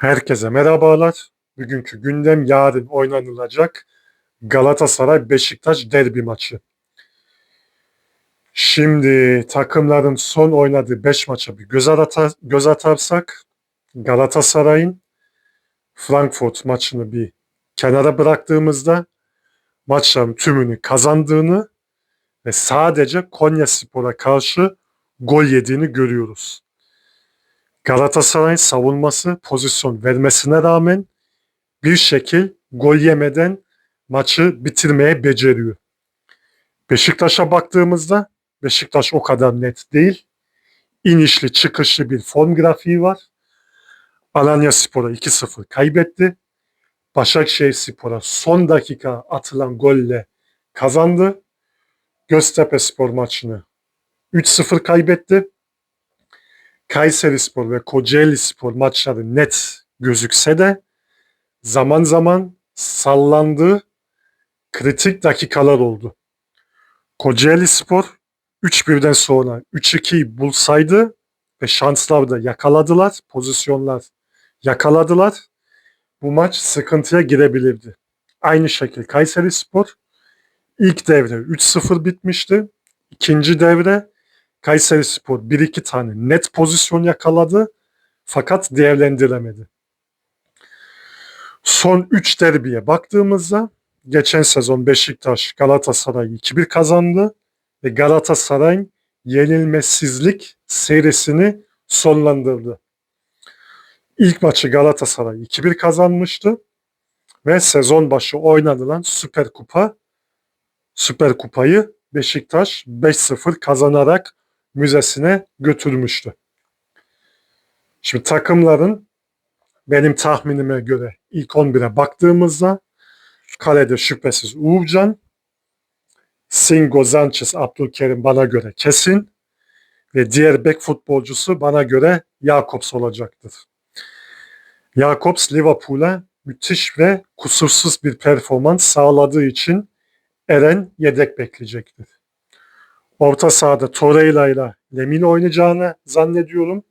Herkese merhabalar. Bugünkü gündem yarın oynanılacak Galatasaray Beşiktaş derbi maçı. Şimdi takımların son oynadığı 5 maça bir göz, atar, göz atarsak Galatasaray'ın Frankfurt maçını bir kenara bıraktığımızda maçların tümünü kazandığını ve sadece Konya Spor'a karşı gol yediğini görüyoruz. Galatasaray savunması pozisyon vermesine rağmen bir şekil gol yemeden maçı bitirmeye beceriyor. Beşiktaş'a baktığımızda Beşiktaş o kadar net değil. İnişli çıkışlı bir form grafiği var. Alanya Spor'a 2-0 kaybetti. Başakşehir Spor'a son dakika atılan golle kazandı. Göztepe Spor maçını 3-0 kaybetti. Kayseri Spor ve Kocaeli Spor maçları net gözükse de zaman zaman sallandığı kritik dakikalar oldu. Kocaeli Spor 3-1'den sonra 3-2'yi bulsaydı ve şanslar da yakaladılar, pozisyonlar yakaladılar. Bu maç sıkıntıya girebilirdi. Aynı şekilde Kayseri Spor ilk devre 3-0 bitmişti. İkinci devre Kayseri Spor 1-2 tane net pozisyon yakaladı fakat değerlendiremedi. Son 3 derbiye baktığımızda geçen sezon Beşiktaş Galatasaray 2-1 kazandı ve Galatasaray'ın yenilmesizlik serisini sonlandırdı. İlk maçı Galatasaray 2-1 kazanmıştı ve sezon başı oynanılan Süper Kupa Süper Kupayı Beşiktaş 5-0 kazanarak müzesine götürmüştü. Şimdi takımların benim tahminime göre ilk 11'e baktığımızda kalede şüphesiz Uğurcan, Singo, Sanchez, Abdülkerim bana göre kesin ve diğer bek futbolcusu bana göre Jakobs olacaktır. Jakobs Liverpool'a müthiş ve kusursuz bir performans sağladığı için Eren yedek bekleyecektir. Orta sahada Torreira ile Lemina oynayacağını zannediyorum.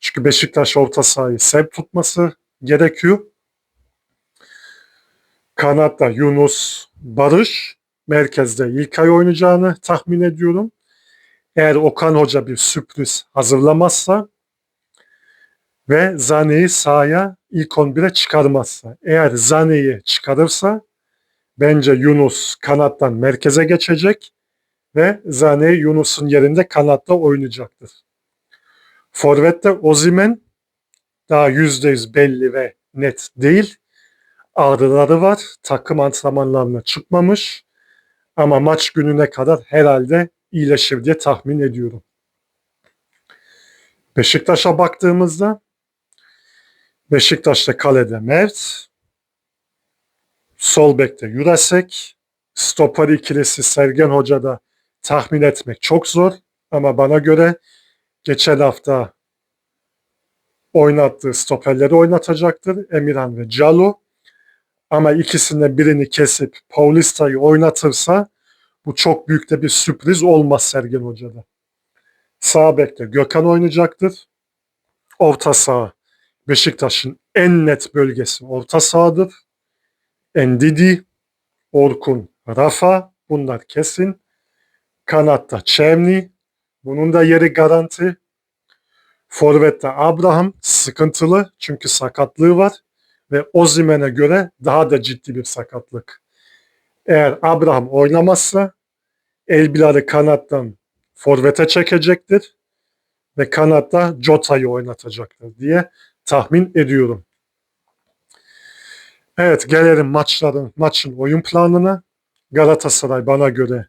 Çünkü Beşiktaş orta sahayı sev tutması gerekiyor. Kanatta Yunus, Barış, merkezde İlkay oynayacağını tahmin ediyorum. Eğer Okan Hoca bir sürpriz hazırlamazsa ve Zane'yi sahaya ilk 11'e çıkarmazsa. Eğer Zane'yi çıkarırsa bence Yunus kanattan merkeze geçecek ve Zane Yunus'un yerinde kanatta oynayacaktır. Forvet'te Ozimen daha %100 belli ve net değil. Ağrıları var. Takım antrenmanlarına çıkmamış. Ama maç gününe kadar herhalde iyileşir diye tahmin ediyorum. Beşiktaş'a baktığımızda Beşiktaş'ta kalede Mert, sol bekte Jurasek, stoper ikilisi Sergen Hoca'da tahmin etmek çok zor ama bana göre geçen hafta oynattığı stoperleri oynatacaktır. Emirhan ve Calo. Ama ikisinden birini kesip Paulista'yı oynatırsa bu çok büyük de bir sürpriz olmaz Sergen Hoca'da. Sağ bekte Gökhan oynayacaktır. Orta saha Beşiktaş'ın en net bölgesi orta sahadır. Endidi, Orkun, Rafa bunlar kesin. Kanatta Çevni. Bunun da yeri garanti. Forvet'te Abraham sıkıntılı çünkü sakatlığı var ve Ozimen'e göre daha da ciddi bir sakatlık. Eğer Abraham oynamazsa Elbilar'ı kanattan forvete çekecektir ve kanatta Jota'yı oynatacaktır diye tahmin ediyorum. Evet gelelim maçların maçın oyun planına. Galatasaray bana göre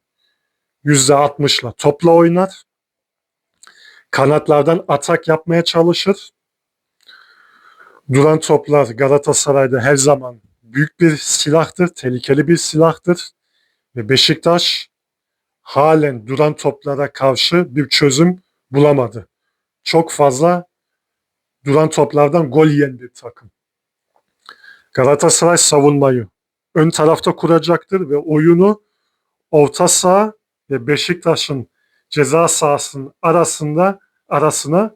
%60'la topla oynar. Kanatlardan atak yapmaya çalışır. Duran toplar Galatasaray'da her zaman büyük bir silahtır, tehlikeli bir silahtır. Ve Beşiktaş halen duran toplara karşı bir çözüm bulamadı. Çok fazla duran toplardan gol yiyen bir takım. Galatasaray savunmayı ön tarafta kuracaktır ve oyunu orta saha ve Beşiktaş'ın ceza sahasının arasında arasına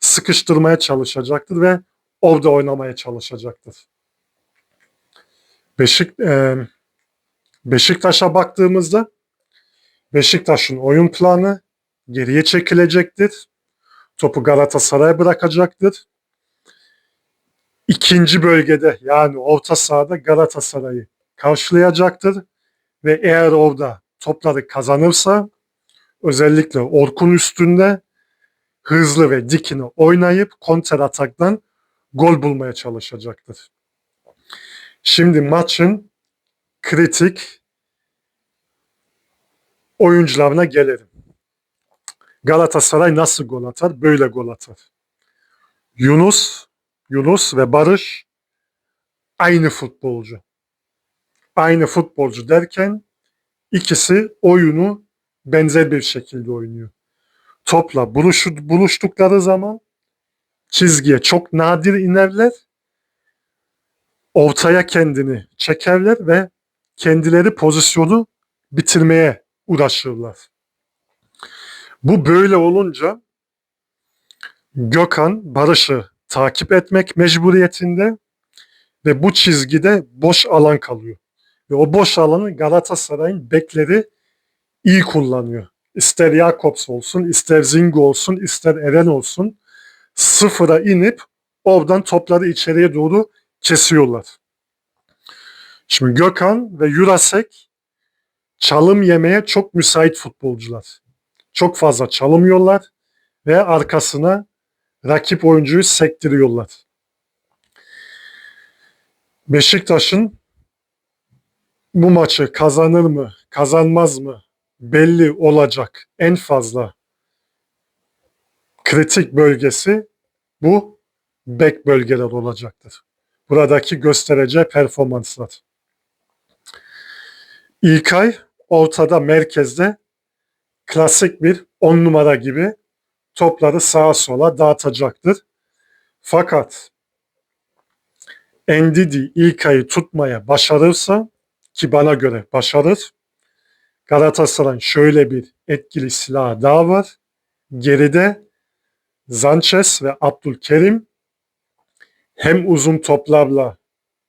sıkıştırmaya çalışacaktır ve orada oynamaya çalışacaktır. Beşik, e, Beşiktaş'a baktığımızda Beşiktaş'ın oyun planı geriye çekilecektir. Topu Galatasaray'a bırakacaktır. İkinci bölgede yani orta sahada Galatasaray'ı karşılayacaktır. Ve eğer orada topları kazanırsa özellikle Orkun üstünde hızlı ve dikine oynayıp konter ataktan gol bulmaya çalışacaktır. Şimdi maçın kritik oyuncularına gelelim. Galatasaray nasıl gol atar? Böyle gol atar. Yunus, Yunus ve Barış aynı futbolcu. Aynı futbolcu derken ikisi oyunu benzer bir şekilde oynuyor. Topla buluş, buluştukları zaman çizgiye çok nadir inerler. Ortaya kendini çekerler ve kendileri pozisyonu bitirmeye uğraşırlar. Bu böyle olunca Gökhan Barış'ı takip etmek mecburiyetinde ve bu çizgide boş alan kalıyor. Ve o boş alanı Galatasaray'ın bekleri iyi kullanıyor. İster Jakobs olsun, ister Zingo olsun, ister Eren olsun sıfıra inip oradan topları içeriye doğru kesiyorlar. Şimdi Gökhan ve Jurasek çalım yemeye çok müsait futbolcular. Çok fazla çalımıyorlar ve arkasına rakip oyuncuyu sektiriyorlar. Beşiktaş'ın bu maçı kazanır mı, kazanmaz mı belli olacak en fazla kritik bölgesi bu bek bölgeler olacaktır. Buradaki göstereceği performanslar. İlkay ortada merkezde klasik bir on numara gibi topları sağa sola dağıtacaktır. Fakat Endidi İlkay'ı tutmaya başarırsa ki bana göre başarır. Galatasaray'ın şöyle bir etkili silahı daha var. Geride Sanchez ve Abdülkerim hem uzun toplarla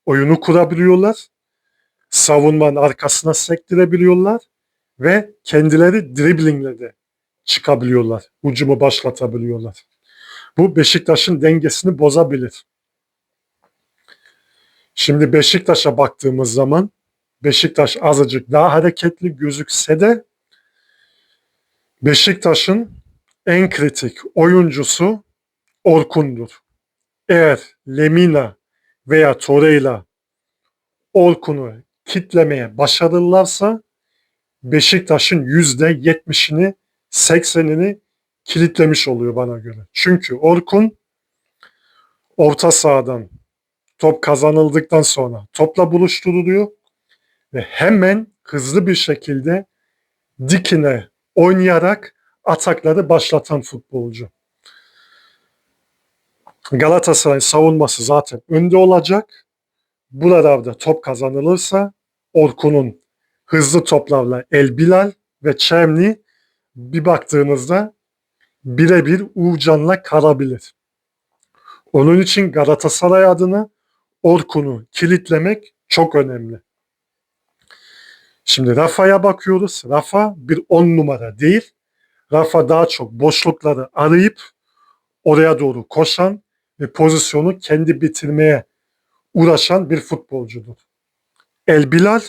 oyunu kurabiliyorlar, savunmanın arkasına sektirebiliyorlar ve kendileri driblingle de çıkabiliyorlar, ucumu başlatabiliyorlar. Bu Beşiktaş'ın dengesini bozabilir. Şimdi Beşiktaş'a baktığımız zaman Beşiktaş azıcık daha hareketli gözükse de Beşiktaş'ın en kritik oyuncusu Orkun'dur. Eğer Lemina veya Torreira Orkun'u kitlemeye başarırlarsa Beşiktaş'ın yüzde yetmişini, seksenini kilitlemiş oluyor bana göre. Çünkü Orkun orta sahadan top kazanıldıktan sonra topla buluşturuluyor ve hemen hızlı bir şekilde dikine oynayarak atakları başlatan futbolcu. Galatasaray savunması zaten önde olacak. Buralarda top kazanılırsa Orkun'un hızlı toplarla El Bilal ve Çemni bir baktığınızda birebir Uğurcan'la kalabilir. Onun için Galatasaray adına Orkun'u kilitlemek çok önemli. Şimdi Rafa'ya bakıyoruz. Rafa bir on numara değil. Rafa daha çok boşlukları arayıp oraya doğru koşan ve pozisyonu kendi bitirmeye uğraşan bir futbolcudur. El Bilal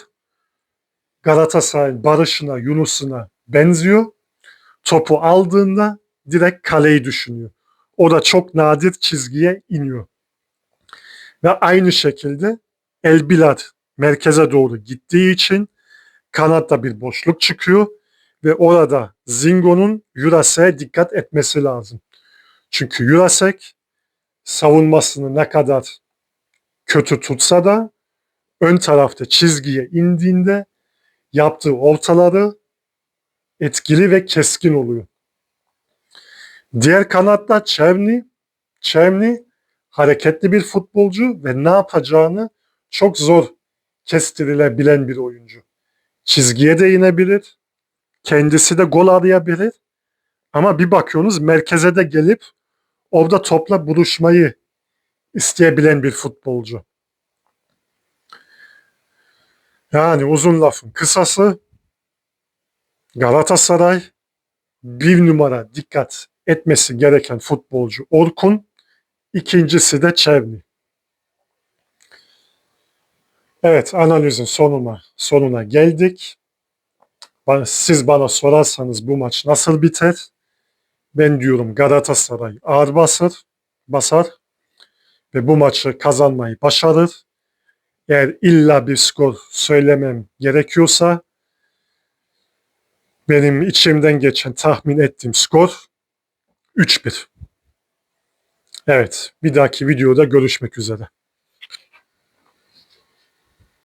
Galatasaray'ın Barış'ına, Yunus'una benziyor. Topu aldığında direkt kaleyi düşünüyor. O da çok nadir çizgiye iniyor. Ve aynı şekilde El Bilal merkeze doğru gittiği için kanatta bir boşluk çıkıyor ve orada Zingo'nun Jurasek'e dikkat etmesi lazım. Çünkü Jurasek savunmasını ne kadar kötü tutsa da ön tarafta çizgiye indiğinde yaptığı ortaları etkili ve keskin oluyor. Diğer kanatta Çevni, Çevni hareketli bir futbolcu ve ne yapacağını çok zor kestirilebilen bir oyuncu. Çizgiye de inebilir, kendisi de gol arayabilir ama bir bakıyorsunuz merkeze de gelip orada topla buluşmayı isteyebilen bir futbolcu. Yani uzun lafın kısası Galatasaray bir numara dikkat etmesi gereken futbolcu Orkun, ikincisi de Çevni. Evet analizin sonuna sonuna geldik. Siz bana sorarsanız bu maç nasıl biter? Ben diyorum Galatasaray ağır basar, basar ve bu maçı kazanmayı başarır. Eğer illa bir skor söylemem gerekiyorsa benim içimden geçen tahmin ettiğim skor 3-1. Evet, bir dahaki videoda görüşmek üzere.